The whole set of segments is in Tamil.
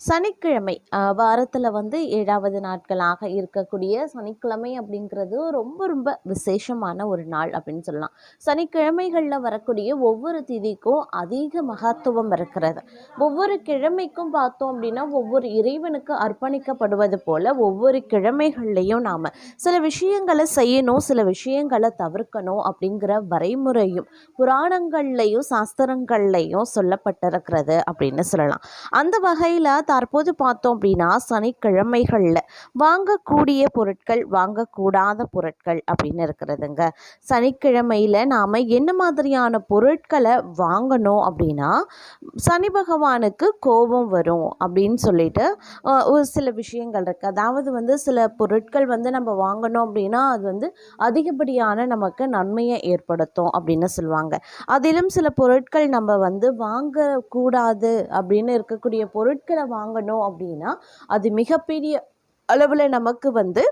சனிக்கிழமை வாரத்தில் வந்து ஏழாவது நாட்களாக இருக்கக்கூடிய சனிக்கிழமை அப்படிங்கிறது ரொம்ப ரொம்ப விசேஷமான ஒரு நாள் அப்படின்னு சொல்லலாம். சனிக்கிழமைகளில் வரக்கூடிய ஒவ்வொரு திதிக்கும் அதிக மகத்துவம் இருக்கிறது. ஒவ்வொரு கிழமைக்கும் பார்த்தோம் அப்படின்னா ஒவ்வொரு இறைவனுக்கு அர்ப்பணிக்கப்படுவது போல் ஒவ்வொரு கிழமைகள்லையும் நாம் சில விஷயங்களை செய்யணும் சில விஷயங்களை தவிர்க்கணும் அப்படிங்கிற வரைமுறையும் புராணங்கள்லையும் சாஸ்திரங்கள்லையும் சொல்லப்பட்டிருக்கிறது அப்படின்னு சொல்லலாம். அந்த வகையில் தற்போது பார்த்தோம் அப்படின்னா சனிக்கிழமைகளில் வாங்கக்கூடிய பொருட்கள் வாங்கக்கூடாத பொருட்கள் அப்படின்னு இருக்கிறதுங்க. சனிக்கிழமையில் நாம் என்ன மாதிரியான பொருட்களை வாங்கணும் அப்படின்னா சனி பகவானுக்கு கோபம் வரும் அப்படின்னு சொல்லிட்டு ஒரு சில விஷயங்கள் இருக்குது அதாவது வந்து சில பொருட்கள் வந்து நம்ம வாங்கணும் அப்படின்னா அது வந்து அதிகப்படியான நமக்கு நன்மையை ஏற்படுத்தும் அப்படின்னு சொல்லுவாங்க. அதிலும் சில பொருட்கள் நம்ம வந்து வாங்கக்கூடாது அப்படின்னு இருக்கக்கூடிய பொருட்களை வாங்கணும் அப்படின்னா அது மிகப்பெரிய அளவில் நமக்கு வந்து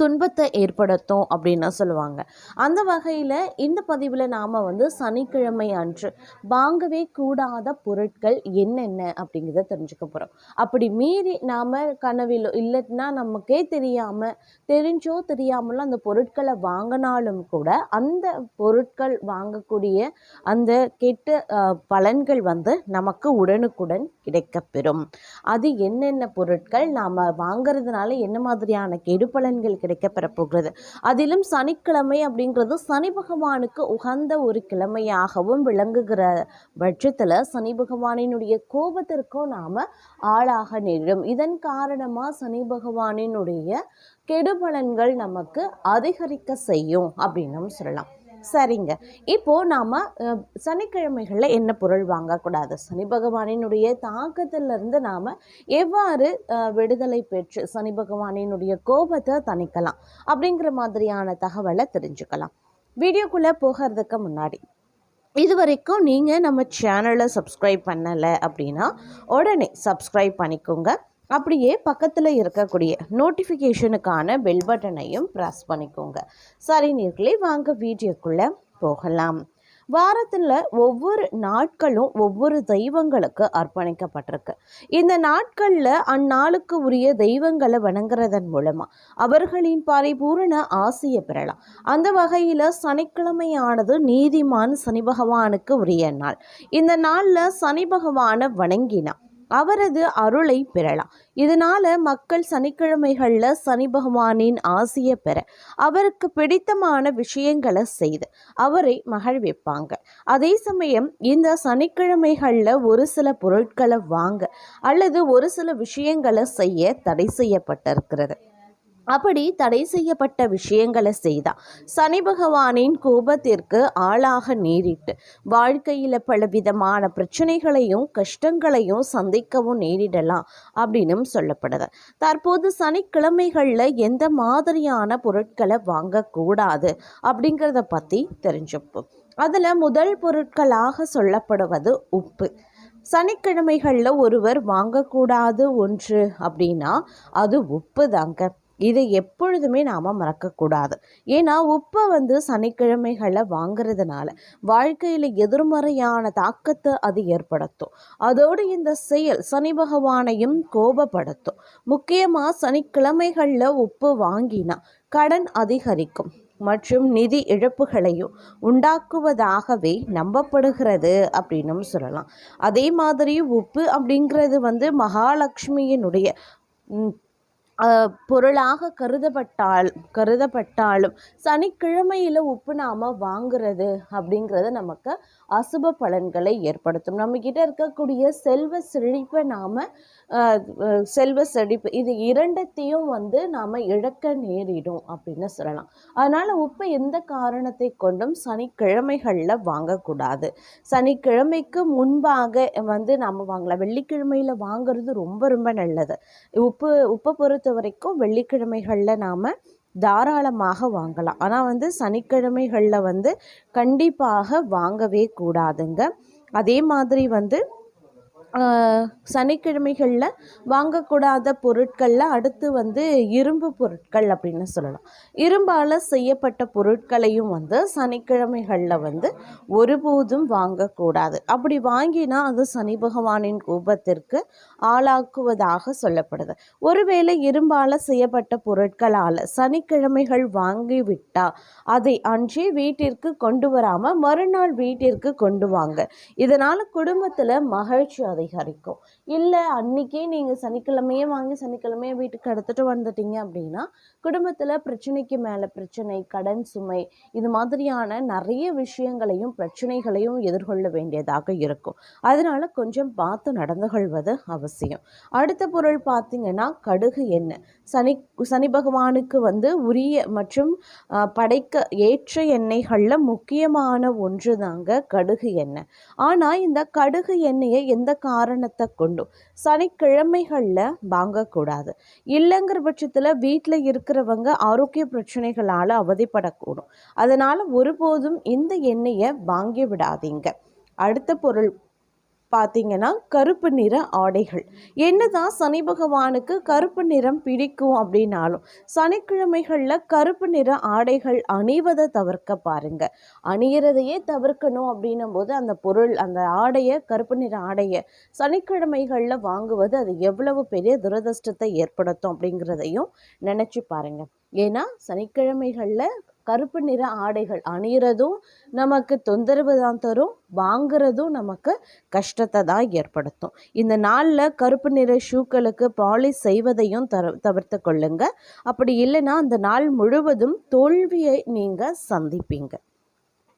துன்பத்தை ஏற்படுத்தும் அப்படின்னு சொல்லுவாங்க. அந்த வகையில் இந்த பதிவில் நாம் வந்து சனிக்கிழமை அன்று வாங்கவே கூடாத பொருட்கள் என்னென்ன அப்படிங்கிறத தெரிஞ்சுக்க போகிறோம் அப்படி மீறி நாம் கனவிலோ இல்லைன்னா நமக்கே தெரியாமல் தெரிஞ்சோ தெரியாமலோ அந்த பொருட்களை வாங்கினாலும் கூட அந்த பொருட்கள் வாங்கக்கூடிய அந்த கெட்ட பலன்கள் வந்து நமக்கு உடனுக்குடன் கிடைக்கப்பெறும். அது என்னென்ன பொருட்கள் நாம் வாங்கிறதுனால என்ன மாதிரியான கெடுபலன்கள் பலன்கள் கிடைக்கப்பெற போகிறது அதிலும் சனிக்கிழமை அப்படிங்கிறது சனி பகவானுக்கு உகந்த ஒரு கிழமையாகவும் விளங்குகிற பட்சத்தில் சனி பகவானினுடைய கோபத்திற்கும் நாம் ஆளாக நேரிடும். இதன் காரணமாக சனி பகவானினுடைய கெடுபலன்கள் நமக்கு அதிகரிக்க செய்யும் அப்படின்னும் சொல்லலாம். சரிங்க. இப்போ நாம் சனிக்கிழமைகளில் என்ன பொருள் வாங்கக்கூடாது? சனி பகவானினுடைய தாக்கத்திலிருந்து நாம் எவ்வாறு விடுதலை பெற்று சனி பகவானினுடைய கோபத்தை தணிக்கலாம்? அப்படிங்கிற மாதிரியான தகவலை தெரிஞ்சுக்கலாம். வீடியோக்குள்ளே போகிறதுக்கு முன்னாடி இது வரைக்கும் நீங்கள் நம்ம சேனலை சப்ஸ்கிரைப் பண்ணலை அப்படின்னா உடனே சப்ஸ்கிரைப் பண்ணிக்கோங்க. அப்படியே பக்கத்தில் இருக்கக்கூடிய நோட்டிஃபிகேஷனுக்கான பெல் பட்டனையும் ப்ரெஸ் பண்ணிக்கோங்க. சரி நீர்களே வாங்க வீடியோக்குள்ளே போகலாம். வாரத்தில் ஒவ்வொரு நாட்களும் ஒவ்வொரு தெய்வங்களுக்கு அர்ப்பணிக்கப்பட்டிருக்கு. இந்த நாட்களில் அந்நாளுக்கு உரிய தெய்வங்களை வணங்குறதன் மூலமாக அவர்களின் பரிபூரண ஆசையை பெறலாம். அந்த வகையில் சனிக்கிழமையானது நீதிமான் சனி பகவானுக்கு உரிய நாள். இந்த நாளில் சனி பகவானை வணங்கினா அவரது அருளை பெறலாம். இதனால மக்கள் சனிக்கிழமைகளில் சனி பகவானின் ஆசையை பெற அவருக்கு பிடித்தமான விஷயங்களை செய்து அவரை மகிழ்விப்பாங்க அதே சமயம் இந்த சனிக்கிழமைகளில் ஒரு சில பொருட்களை வாங்க அல்லது ஒரு சில விஷயங்களை செய்ய தடை செய்யப்பட்டிருக்கிறது. அப்படி தடை செய்யப்பட்ட விஷயங்களை செய்தா. சனி பகவானின் கோபத்திற்கு ஆளாக நேரிட்டு வாழ்க்கையில் பலவிதமான பிரச்சனைகளையும் கஷ்டங்களையும் சந்திக்கவும் நேரிடலாம் அப்படின்னும் சொல்லப்படுது. தற்போது சனிக்கிழமைகளில் எந்த மாதிரியான பொருட்களை வாங்கக்கூடாது அப்படிங்கிறத பற்றி தெரிஞ்சுப்போம் அதில் முதல் பொருட்களாக சொல்லப்படுவது உப்பு. சனிக்கிழமைகளில் ஒருவர் வாங்கக்கூடாது ஒன்று அப்படின்னா அது உப்பு தாங்க இதை எப்பொழுதுமே நாம் மறக்கக்கூடாது. ஏன்னா உப்பை வந்து சனிக்கிழமைகளில் வாங்குறதுனால வாழ்க்கையில் எதிர்மறையான தாக்கத்தை அது ஏற்படுத்தும். அதோடு இந்த செயல் சனி பகவானையும் கோபப்படுத்தும். முக்கியமாக சனிக்கிழமைகளில் உப்பு வாங்கினா கடன் அதிகரிக்கும் மற்றும் நிதி இழப்புகளையும் உண்டாக்குவதாகவே நம்பப்படுகிறது அப்படின்னும் சொல்லலாம். அதே மாதிரி உப்பு அப்படிங்கிறது வந்து மகாலட்சுமியினுடைய பொருளாக கருதப்பட்டால் கருதப்பட்டாலும் சனிக்கிழமையில் உப்பு நாம் வாங்குறது அப்படிங்கிறது நமக்கு அசுப பலன்களை ஏற்படுத்தும். நம்மக்கிட்ட இருக்கக்கூடிய செல்வ செழிப்பை நாம் செல்வ செழிப்பு. இது இரண்டத்தையும் வந்து நாம் இழக்க நேரிடும் அப்படின்னு சொல்லலாம். அதனால் உப்பை எந்த காரணத்தை கொண்டும் சனிக்கிழமைகளில் வாங்கக்கூடாது. சனிக்கிழமைக்கு முன்பாக வந்து நம்ம வாங்கலாம். வெள்ளிக்கிழமையில் வாங்குறது ரொம்ப ரொம்ப நல்லது. உப்பு உப்பை பொறுத்த வரைக்கும் வெள்ளிக்கிழமைகளில் நாம் தாராளமாக வாங்கலாம். ஆனால் வந்து சனிக்கிழமைகளில் வந்து கண்டிப்பாக வாங்கவே கூடாதுங்க. அதே மாதிரி வந்து சனிக்கிழமைகளில் வாங்கக்கூடாத பொருட்களில் அடுத்து வந்து இரும்பு பொருட்கள் அப்படின்னு சொல்லலாம். இரும்பால் செய்யப்பட்ட பொருட்களையும் வந்து சனிக்கிழமைகளில் வந்து ஒருபோதும் வாங்கக்கூடாது. அப்படி வாங்கினா அது சனி பகவானின் கோபத்திற்கு ஆளாக்குவதாக சொல்லப்படுது. ஒருவேளை இரும்பால் செய்யப்பட்ட பொருட்களால் சனிக்கிழமைகள் வாங்கிவிட்டால் அதை அன்றே வீட்டிற்கு கொண்டு வராமல் மறுநாள் வீட்டிற்கு கொண்டு வாங்க. இதனால் குடும்பத்தில் மகிழ்ச்சி அதை அதிகரிக்கும். இல்லை அன்னைக்கே நீங்கள் சனிக்கிழமையே வாங்கி சனிக்கிழமையே வீட்டுக்கு எடுத்துகிட்டு வந்துட்டீங்க அப்படின்னா குடும்பத்தில் பிரச்சனைக்கு மேலே பிரச்சனை கடன் சுமை இது மாதிரியான நிறைய விஷயங்களையும் பிரச்சனைகளையும் எதிர்கொள்ள வேண்டியதாக இருக்கும். அதனால கொஞ்சம் பார்த்து நடந்து கொள்வது அவசியம். அடுத்த பொருள் பார்த்தீங்கன்னா கடுகு எண்ணெய். சனி சனி பகவானுக்கு வந்து உரிய மற்றும் படைக்க ஏற்ற எண்ணெய்களில் முக்கியமான ஒன்று தாங்க கடுகு எண்ணெய். ஆனால் இந்த கடுகு எண்ணெயை எந்த காரணத்தை கொண்டும் சனிக்கிழமைகளில் வாங்கக்கூடாது. இல்லைங்கிற பட்சத்தில் வீட்டில் இருக்கிறவங்க ஆரோக்கிய பிரச்சனைகளால் அவதிப்படக்கூடும். அதனால் ஒருபோதும் இந்த எண்ணெயை வாங்கி விடாதீங்க. அடுத்த பொருள் பார்த்தீங்கன்னா கருப்பு நிற ஆடைகள். என்னதான் சனி பகவானுக்கு கருப்பு நிறம் பிடிக்கும் அப்படின்னாலும் சனிக்கிழமைகளில் கருப்பு நிற ஆடைகள் அணிவதை தவிர்க்க பாருங்க. அணியிறதையே தவிர்க்கணும் அப்படின்னும் போது அந்த பொருள் அந்த ஆடையை கருப்பு நிற ஆடையை சனிக்கிழமைகளில் வாங்குவது அது எவ்வளவு பெரிய துரதிர்ஷ்டத்தை ஏற்படுத்தும் அப்படிங்கிறதையும் நினச்சி பாருங்க. ஏன்னா சனிக்கிழமைகளில் கருப்பு நிற ஆடைகள் அணியிறதும் நமக்கு தொந்தரவு தான் தரும். வாங்குறதும் நமக்கு கஷ்டத்தை தான் ஏற்படுத்தும். இந்த நாளில் கருப்பு நிற ஷூக்களுக்கு பாலிஷ் செய்வதையும் தர தவிர்த்து கொள்ளுங்க. அப்படி இல்லைன்னா அந்த நாள் முழுவதும் தோல்வியை நீங்கள் சந்திப்பீங்க.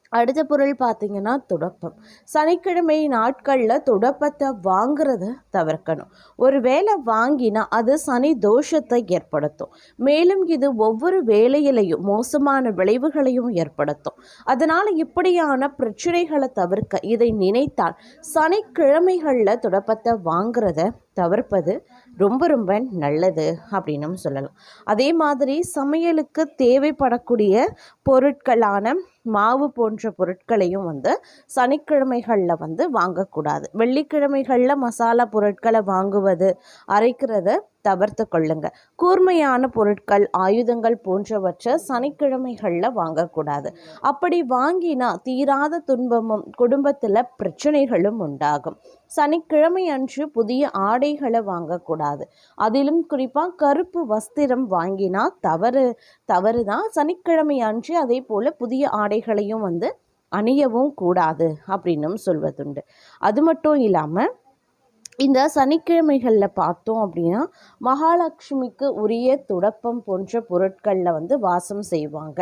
அடுத்த பொருள் பார்த்தீங்கன்னா துடப்பம். சனிக்கிழமை நாட்களில் துடப்பத்தை வாங்குறத தவிர்க்கணும். ஒரு வேளை வாங்கினா அது சனி தோஷத்தை ஏற்படுத்தும். மேலும் இது ஒவ்வொரு வேலையிலையும் மோசமான விளைவுகளையும் ஏற்படுத்தும். அதனால் இப்படியான பிரச்சனைகளை தவிர்க்க இதை நினைத்தால் சனிக்கிழமைகளில் துடப்பத்தை வாங்குறத தவிர்ப்பது ரொம்ப ரொம்ப நல்லது அப்படின்னும் சொல்லலாம். அதே மாதிரி சமையலுக்கு தேவைப்படக்கூடிய பொருட்களான மாவு போன்ற பொருட்களையும் வந்து சனிக்கிழமைகளில் வந்து வாங்கக்கூடாது. வெள்ளிக்கிழமைகளில் மசாலா பொருட்களை வாங்குவது அரைக்கிறத தவிர்த்து கொள்ளுங்க. கூர்மையான பொருட்கள் ஆயுதங்கள் போன்றவற்றை சனிக்கிழமைகளில் வாங்கக்கூடாது. அப்படி வாங்கினா தீராத துன்பமும் குடும்பத்தில் பிரச்சனைகளும் உண்டாகும். சனிக்கிழமை அன்று புதிய ஆடைகளை வாங்கக்கூடாது. அதிலும் குறிப்பாக கருப்பு வஸ்திரம் வாங்கினா தவறு தவறு தான் சனிக்கிழமை அன்று அதே போல் புதிய ஆடைகளையும் வந்து அணியவும் கூடாது அப்படின்னும் சொல்வதுண்டு. அது மட்டும் இல்லாமல் இந்த சனிக்கிழமைகளில் பார்த்தோம் அப்படின்னா மகாலட்சுமிக்கு உரிய துடப்பம் போன்ற பொருட்களில் வந்து வாசம் செய்வாங்க.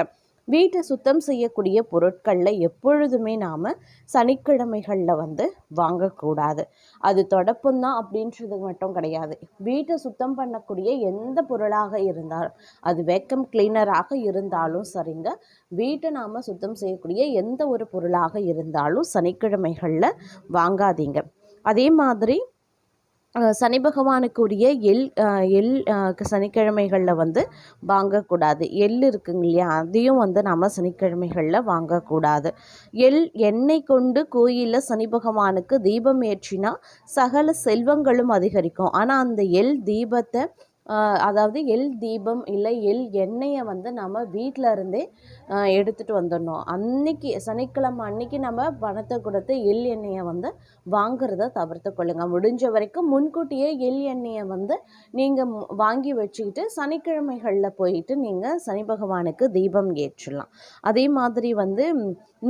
வீட்டை சுத்தம் செய்யக்கூடிய பொருட்களில் எப்பொழுதுமே நாம் சனிக்கிழமைகளில் வந்து வாங்கக்கூடாது. அது தொடப்பம் தான் அப்படின்றது மட்டும் கிடையாது. வீட்டை சுத்தம் பண்ணக்கூடிய எந்த பொருளாக இருந்தாலும் அது வேக்கம் கிளீனராக இருந்தாலும் சரிங்க வீட்டை நாம் சுத்தம் செய்யக்கூடிய எந்த ஒரு பொருளாக இருந்தாலும் சனிக்கிழமைகளில் வாங்காதீங்க. அதே மாதிரி சனி பகவானுக்கு உரிய எள் எள் சனிக்கிழமைகளில் வந்து வாங்கக்கூடாது. எள் இருக்குங்க இல்லையா? அதையும் வந்து நம்ம சனிக்கிழமைகளில் வாங்கக்கூடாது. எள் எண்ணெய் கொண்டு கோயிலில் சனி பகவானுக்கு தீபம் ஏற்றினா சகல செல்வங்களும் அதிகரிக்கும். ஆனால் அந்த எள் தீபத்தை அதாவது எள் தீபம் இல்லை எள் எண்ணெயை வந்து நம்ம வீட்டில் இருந்தே எடுத்துகிட்டு வந்துடணும். அன்னைக்கு சனிக்கிழமை அன்னைக்கு நம்ம பணத்தை கொடுத்து எள் எண்ணெயை வந்து வாங்குறத தவிர்த்து கொள்ளுங்கள் முடிஞ்ச வரைக்கும் முன்கூட்டியே எள் எண்ணெயை வந்து நீங்கள் வாங்கி வச்சுக்கிட்டு சனிக்கிழமைகளில் போயிட்டு நீங்கள் சனி பகவானுக்கு தீபம் ஏற்றலாம். அதே மாதிரி வந்து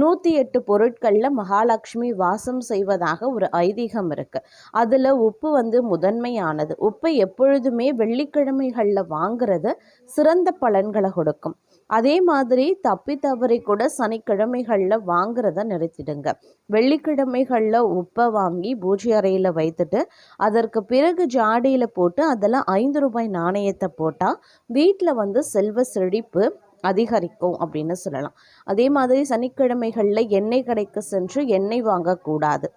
நூற்றி எட்டு பொருட்களில் மகாலட்சுமி வாசம் செய்வதாக ஒரு ஐதீகம் இருக்குது அதில் உப்பு வந்து முதன்மையானது. உப்பை எப்பொழுதுமே வெள்ளி வெள்ளிக்கிழமைகளில் வாங்குறது சிறந்த பலன்களை கொடுக்கும். அதே மாதிரி தப்பி தவறி கூட சனிக்கிழமைகளில் வாங்குறத நிறுத்திடுங்க. வெள்ளிக்கிழமைகளில் உப்பை வாங்கி பூஜை அறையில் வைத்துட்டு அதற்கு பிறகு ஜாடியில் போட்டு அதில் ஐந்து ரூபாய் நாணயத்தை போட்டால் வீட்டில் வந்து செல்வ செழிப்பு அதிகரிக்கும் அப்படின்னு சொல்லலாம். அதே மாதிரி சனிக்கிழமைகளில் எண்ணெய் கடைக்கு சென்று எண்ணெய் வாங்கக்கூடாது.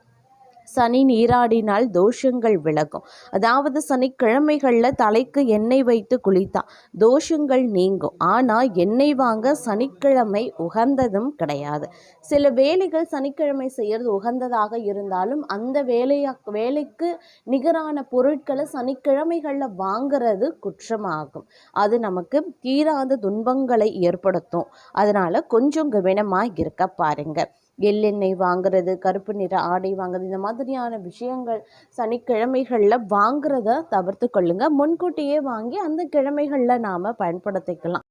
சனி நீராடினால் தோஷங்கள் விலகும். அதாவது சனிக்கிழமைகளில் தலைக்கு எண்ணெய் வைத்து குளித்தா தோஷங்கள் நீங்கும். ஆனால் எண்ணெய் வாங்க சனிக்கிழமை உகந்ததும் கிடையாது. சில வேலைகள் சனிக்கிழமை செய்கிறது உகந்ததாக இருந்தாலும் அந்த வேலையா வேலைக்கு நிகரான பொருட்களை சனிக்கிழமைகளில் வாங்கிறது குற்றமாகும். அது நமக்கு தீராத துன்பங்களை ஏற்படுத்தும். அதனால் கொஞ்சம் கவனமாக இருக்க பாருங்கள் எள்ளெண்ணெய் வாங்குறது கருப்பு நிற ஆடை வாங்குறது இந்த மாதிரியான விஷயங்கள் சனிக்கிழமைகளில் வாங்குறத தவிர்த்து கொள்ளுங்கள் முன்கூட்டியே வாங்கி அந்த கிழமைகளில் நாம் பயன்படுத்திக்கலாம்.